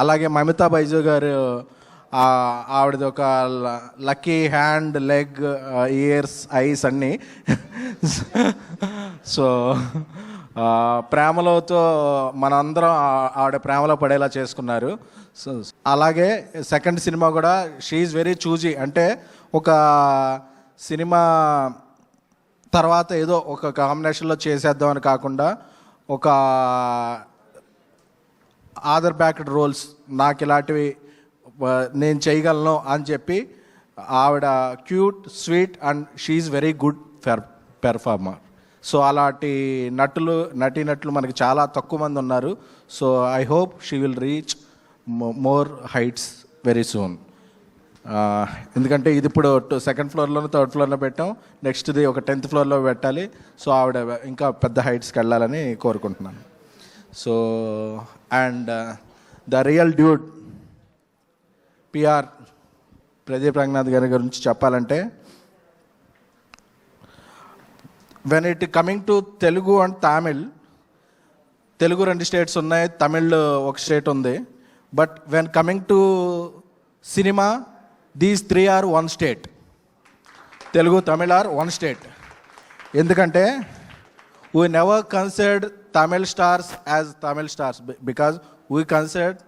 అలాగే మమితా బైజు గారు ఆవిడది ఒక lucky hand leg ears eyes అన్నీ. సో ప్రేమలోతో మనందరం ఆవిడ ప్రేమలో పడేలా చేసుకున్నారు. సో అలాగే సెకండ్ సినిమా కూడా షీఈ్ వెరీ చూజీ. అంటే ఒక సినిమా తర్వాత ఏదో ఒక కాంబినేషన్లో చేసేద్దాం అని కాకుండా ఒక ఆదర్ బ్యాక్డ్ రోల్స్ నాకు ఇలాంటివి నేను చేయగలను అని చెప్పి ఆవిడ cute sweet and she's very good per performer. So అలాంటి నటులు నటీనటులు మనకి చాలా తక్కువ మంది ఉన్నారు. So I hope she will reach more heights very soon. ఎందుకంటే ఇది ఇప్పుడు సెకండ్ ఫ్లోర్లోనూ థర్డ్ ఫ్లోర్లో పెట్టాం. నెక్స్ట్ది ఒక టెన్త్ ఫ్లోర్లో పెట్టాలి. సో ఆవిడ ఇంకా పెద్ద హైట్స్కి వెళ్ళాలని కోరుకుంటున్నాను. So and the real dude PR Pradeep Ranganath గారి గురించి చెప్పాలంటే when it coming to Telugu and Tamil Telugu రెండు స్టేట్స్ ఉన్నాయి తమిళ్ ఒక స్టేట్ ఉంది. But when coming to cinema these three are one state Telugu Tamil are one state ఎందుకంటే we never considered Tamil stars as Tamil stars because we consider